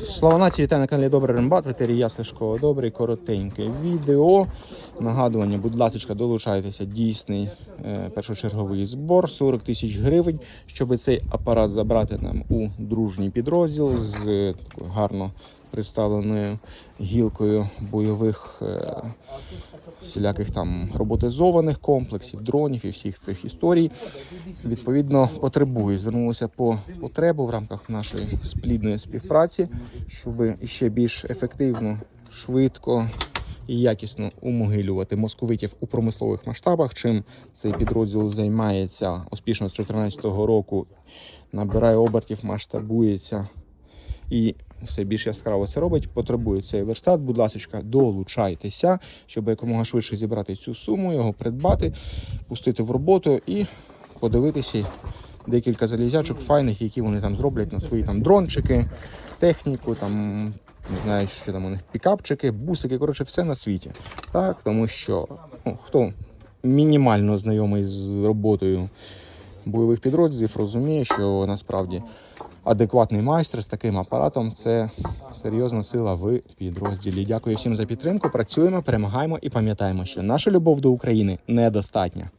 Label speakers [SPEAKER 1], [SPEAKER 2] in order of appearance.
[SPEAKER 1] Слава нації, вітаю на каналі Добрий Рембат, я Сашко Добрий, коротеньке відео. Нагадування, будь ласка, долучайтеся, дійсний е, першочерговий збор 40 тисяч гривень, щоб цей апарат забрати нам у дружній підрозділ з е, гарно представленою гілкою бойових е, всіляких там роботизованих комплексів, дронів і всіх цих історій. Відповідно, потребують. Звернулися по потребу в рамках нашої сплідної співпраці, щоб ще більш ефективно, швидко і якісно умогилювати московитів у промислових масштабах. Чим цей підрозділ займається успішно з 2014 року, набирає обертів, масштабується і все більш яскраво це робить. Потребує цей верстат. Будь ласка, долучайтеся, щоб якомога швидше зібрати цю суму, його придбати, пустити в роботу і подивитися декілька залізячок файних, які вони там зроблять на свої там дрончики, техніку, там не знаю, що там у них пікапчики, бусики, коротше, все на світі. Так, тому що ну, хто мінімально знайомий з роботою бойових підрозділів, розуміє, що насправді адекватний майстер з таким апаратом це серйозна сила в підрозділі. Дякую всім за підтримку. Працюємо, перемагаємо і пам'ятаємо, що наша любов до України недостатня.